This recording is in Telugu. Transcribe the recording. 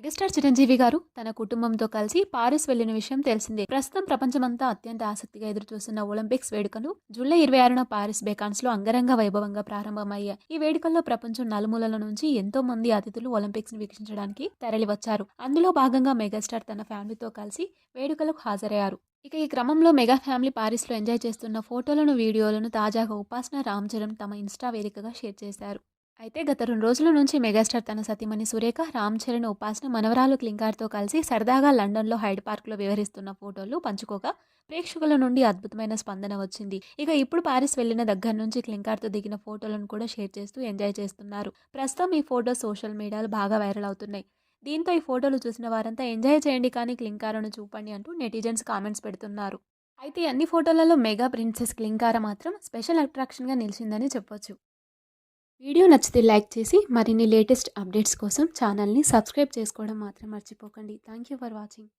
మెగాస్టార్ చిరంజీవి గారు తన కుటుంబంతో కలిసి పారిస్ వెళ్ళిన విషయం తెలిసిందే. ప్రస్తుతం ప్రపంచమంతా అత్యంత ఆసక్తిగా ఎదురుచూస్తున్న ఒలింపిక్స్ వేడుకలు జూలై ఇరవై ఆరున పారిస్ బేకాన్స్లో అంగరంగ వైభవంగా ప్రారంభమయ్యాయి. ఈ వేడుకల్లో ప్రపంచం నలుమూలల నుంచి ఎంతో మంది అతిథులు ఒలింపిక్స్ని వీక్షించడానికి తరలివచ్చారు. అందులో భాగంగా మెగాస్టార్ తన ఫ్యామిలీతో కలిసి వేడుకలకు హాజరయ్యారు. ఇక ఈ క్రమంలో మెగా ఫ్యామిలీ పారిస్లో ఎంజాయ్ చేస్తున్న ఫోటోలను వీడియోలను తాజాగా ఉపాసన రామ్ చరణ్ తమ ఇన్స్టా వేదికగా షేర్ చేశారు. అయితే గత రెండు రోజుల నుంచి మెగాస్టార్ తన సతీమణి సురేఖ రామ్ చరణ్ ఉపాసన మనవరాలు క్లింకార్తో కలిసి సరదాగా లండన్లో హైడ్ పార్క్లో వివరిస్తున్న ఫోటోలు పంచుకోగా ప్రేక్షకుల నుండి అద్భుతమైన స్పందన వచ్చింది. ఇక ఇప్పుడు పారిస్ వెళ్ళిన దగ్గర నుంచి క్లింకార్తో దిగిన ఫోటోలను కూడా షేర్ చేస్తూ ఎంజాయ్ చేస్తున్నారు. ప్రస్తుతం ఈ ఫోటో సోషల్ మీడియాలో బాగా వైరల్ అవుతున్నాయి. దీంతో ఈ ఫోటోలు చూసిన వారంతా ఎంజాయ్ చేయండి కానీ క్లింకారను చూపండి అంటూ నెటిజన్స్ కామెంట్స్ పెడుతున్నారు. అయితే అన్ని ఫోటోలలో మెగా ప్రిన్సెస్ క్లింకార మాత్రం స్పెషల్ అట్రాక్షన్గా నిలిచిందని చెప్పొచ్చు. వీడియో నచ్చితే లైక్ చేసి మరిన్ని లేటెస్ట్ అప్డేట్స్ కోసం ఛానల్ని సబ్స్క్రైబ్ చేసుకోవడం మాత్రం మర్చిపోకండి. Thank you for watching.